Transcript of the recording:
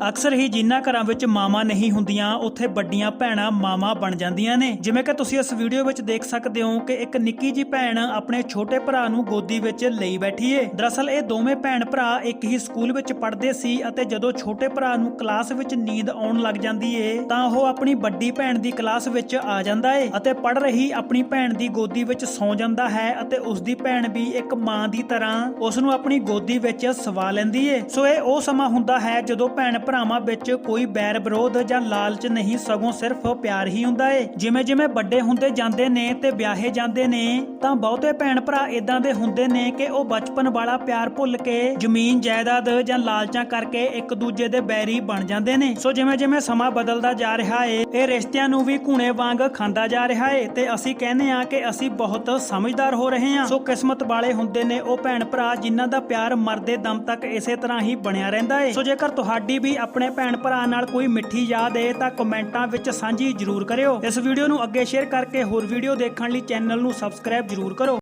ਅਕਸਰ ਹੀ ਜਿਨ੍ਹਾਂ ਘਰਾਂ ਵਿੱਚ ਮਾਵਾਂ ਨਹੀਂ ਹੁੰਦੀਆਂ, ਉੱਥੇ ਵੱਡੀਆਂ ਭੈਣਾਂ ਮਾਵਾਂ ਬਣ ਜਾਂਦੀਆਂ ਨੇ। ਜਿਵੇਂ ਕਿ ਤੁਸੀਂ ਇਸ ਵੀਡੀਓ ਵਿੱਚ ਦੇਖ ਸਕਦੇ ਹੋ ਕਿ ਇੱਕ ਨਿੱਕੀ ਜੀ ਭੈਣ ਆਪਣੇ ਛੋਟੇ ਭਰਾ ਨੂੰ ਗੋਦੀ ਵਿੱਚ ਲਈ ਬੈਠੀ ਏ। ਦਰਅਸਲ ਇਹ ਦੋਵੇਂ ਭੈਣ ਭਰਾ ਇੱਕ ਹੀ ਸਕੂਲ ਵਿੱਚ ਪੜ੍ਹਦੇ ਸੀ ਅਤੇ ਜਦੋਂ ਛੋਟੇ ਭਰਾ ਨੂੰ ਕਲਾਸ ਵਿੱਚ ਨੀਂਦ ਆਉਣ ਲੱਗ ਜਾਂਦੀ ਏ, ਤਾਂ ਉਹ ਆਪਣੀ ਵੱਡੀ ਭੈਣ ਦੀ ਕਲਾਸ ਵਿੱਚ ਆ ਜਾਂਦਾ ਏ ਅਤੇ ਪੜ੍ਹ ਰਹੀ ਆਪਣੀ ਭੈਣ ਦੀ ਗੋਦੀ ਵਿੱਚ ਸੌਂ ਜਾਂਦਾ ਹੈ ਅਤੇ ਉਸ ਦੀ ਭੈਣ ਵੀ ਇੱਕ ਮਾਂ ਦੀ ਤਰ੍ਹਾਂ ਉਸ ਨੂੰ ਆਪਣੀ ਗੋਦੀ ਵਿੱਚ ਸਵਾ ਲੈਂਦੀ ਏ। ਸੋ ਇਹ ਉਹ ਸਮਾਂ ਹੁੰਦਾ ਹੈ ਜਦੋਂ ਭੈਣ ਭਰਾਵਾਂ ਵਿੱਚ ਕੋਈ ਬੈਰ ਵਿਰੋਧ ਜਾਂ ਲਾਲਚ ਨਹੀਂ, ਸਗੋਂ ਸਿਰਫ ਪਿਆਰ ਹੀ ਹੁੰਦਾ ਏ। ਜਿਵੇਂ ਜਿਵੇਂ ਵੱਡੇ ਹੁੰਦੇ ਜਾਂਦੇ ਨੇ ਤੇ ਵਿਆਹੇ ਜਾਂਦੇ ਨੇ, ਤਾਂ ਬਹੁਤੇ ਭੈਣ ਭਰਾ ਇਦਾਂ ਦੇ ਹੁੰਦੇ ਨੇ ਕਿ ਉਹ ਬਚਪਨ ਵਾਲਾ ਪਿਆਰ ਭੁੱਲ ਕੇ ਜ਼ਮੀਨ, ਜਾਇਦਾਦ ਜਾਂ ਲਾਲਚਾਂ ਕਰਕੇ ਇੱਕ ਦੂਜੇ ਦੇ ਬੈਰੀ ਬਣ ਜਾਂਦੇ ਨੇ। ਸੋ ਜਿਵੇਂ ਜਿਵੇਂ ਸਮਾਂ ਬਦਲਦਾ ਜਾ ਰਿਹਾ ਏ, ਇਹ ਰਿਸ਼ਤਿਆਂ ਨੂੰ ਵੀ ਘੂਣੇ ਵਾਂਗ ਖਾਂਦਾ ਜਾ ਰਿਹਾ ਏ ਤੇ ਅਸੀਂ ਕਹਿੰਦੇ ਆ ਕਿ ਅਸੀਂ ਬਹੁਤ ਸਮਝਦਾਰ ਹੋ ਰਹੇ ਹਾਂ। ਸੋ ਕਿਸਮਤ ਵਾਲੇ ਹੁੰਦੇ ਨੇ ਉਹ ਭੈਣ ਭਰਾ ਜਿਨ੍ਹਾਂ ਦਾ ਪਿਆਰ ਮਰਦੇ ਦਮ ਤੱਕ ਇਸੇ ਤਰ੍ਹਾਂ ਹੀ ਬਣਿਆ ਰਹਿੰਦਾ ਏ। ਸੋ ਜੇਕਰ ਤੁਹਾਡੀ ਵੀ ਆਪਣੇ ਭੈਣ ਭਰਾ ਨਾਲ ਕੋਈ ਮਿੱਠੀ ਯਾਦ ਏ ਤਾਂ ਕਮੈਂਟਾਂ ਵਿੱਚ ਸਾਂਝੀ ਜ਼ਰੂਰ ਕਰਿਓ। ਇਸ ਵੀਡੀਓ ਨੂੰ ਅੱਗੇ ਸ਼ੇਅਰ ਕਰਕੇ ਹੋਰ ਵੀਡੀਓ ਦੇਖਣ ਲਈ ਚੈਨਲ ਨੂੰ ਸਬਸਕ੍ਰਾਈਬ ਜ਼ਰੂਰ ਕਰੋ।